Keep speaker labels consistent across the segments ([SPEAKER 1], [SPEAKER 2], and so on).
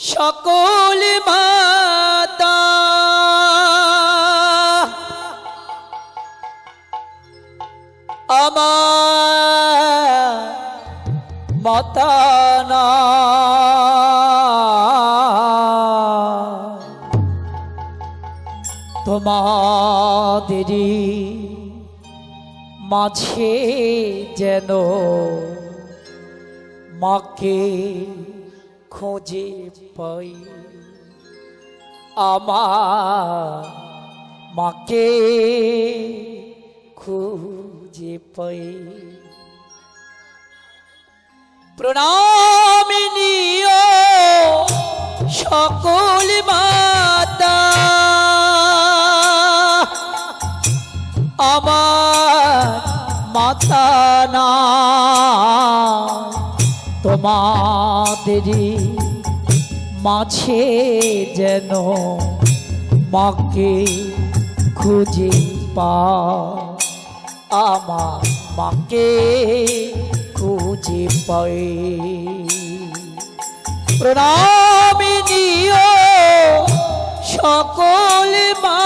[SPEAKER 1] সকল মাতা। আমার মাতা না। তোমাদেরই মাঝে যেন মাকে খোঁজে পাই। আমার মাকে খুঁজে পাই। প্রণাম নিও সকল মাতা। আমার মাতা না তোমাদেরই মাঝে যেন মাকে খুঁজে পা আমার মাকে খুঁজে পাই। প্রণামী নিও সকল মাতা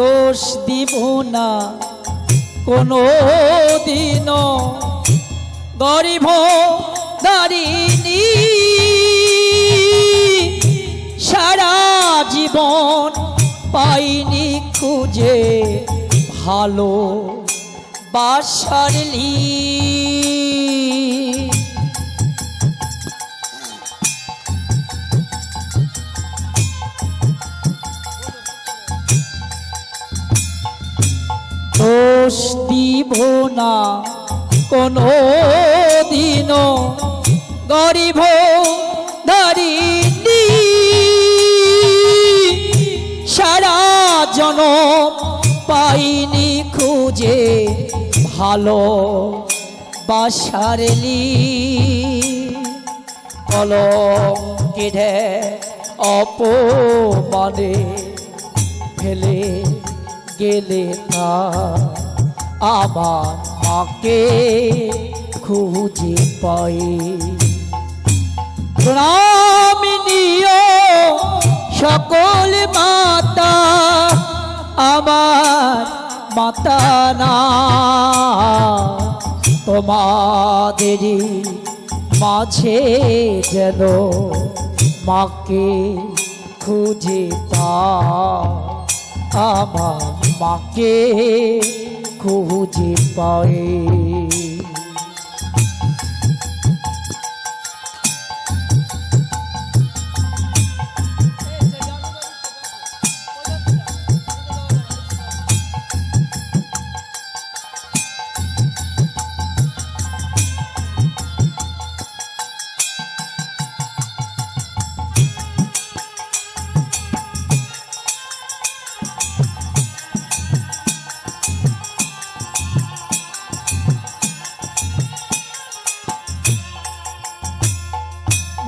[SPEAKER 1] দোষ দিব না। কোনো দিন গরিব দারিণী সারা জীবন পাইনি খুঁজে ভালো বাসারলি দিব না কোনো দিন। গরিব ধরিনি সারা জন পাইনি খুঁজে ভালো বাসারেলি কলম কেঢে অপমানে ফেলে গেলে তা আমার মাকে খুঁজে পাই। প্রণাম নিও সকল মাতা, আমার মাতা না। তোমাদেরই মাঝে যেন মাকে খুঁজে পা আমার মাকে খুঁজে পাই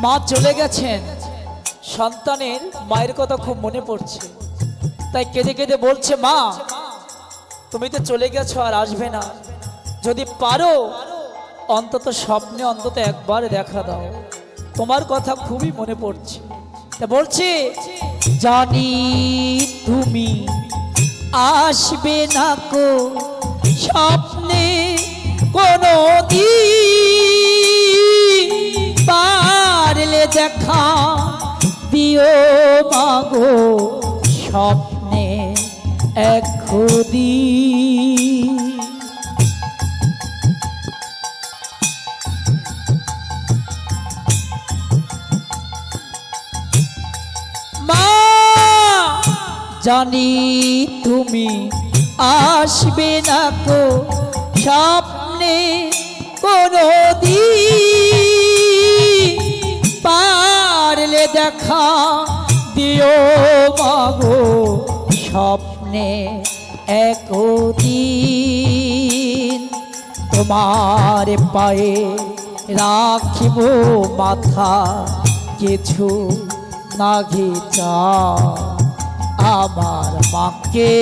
[SPEAKER 1] মা চলে গেছেন। সন্তানের মায়ের কথা খুব মনে পড়ছে। তাই কেঁদে কেঁদে বলছে, মা, তুমি তো চলে গেছো আর আসবে না। যদি পারো, অন্তত স্বপ্নে অন্তত একবার দেখা দাও। তোমার কথা খুবই মনে পড়ছে। তা বলছে, জানি তুমি আসবে না কো স্বপ্নে কোনো দিন মাগো স্বপ্নে এক খুদি। মা জানি তুমি আসবে না কো স্বপ্নে কোনো পারলে দেখা দিও মাগো স্বপ্নে একদিন। তোমার পায়ে রাখিব মাথা কিছু না ঘিচা আমার মাকে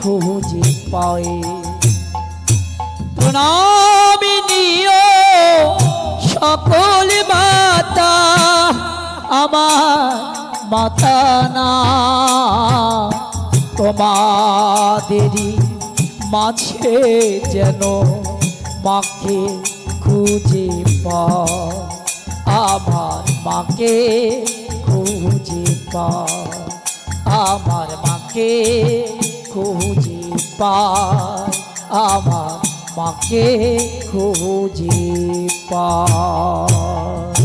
[SPEAKER 1] খুঁজে পায়ে। প্রণামী মাতা না তোমাদেরই মাঝে যেন মাকে খুঁজে পা আমার মাকে খুঁজে পা আমার মাকে খুঁজে পায় আমার মাকে খুঁজে পায়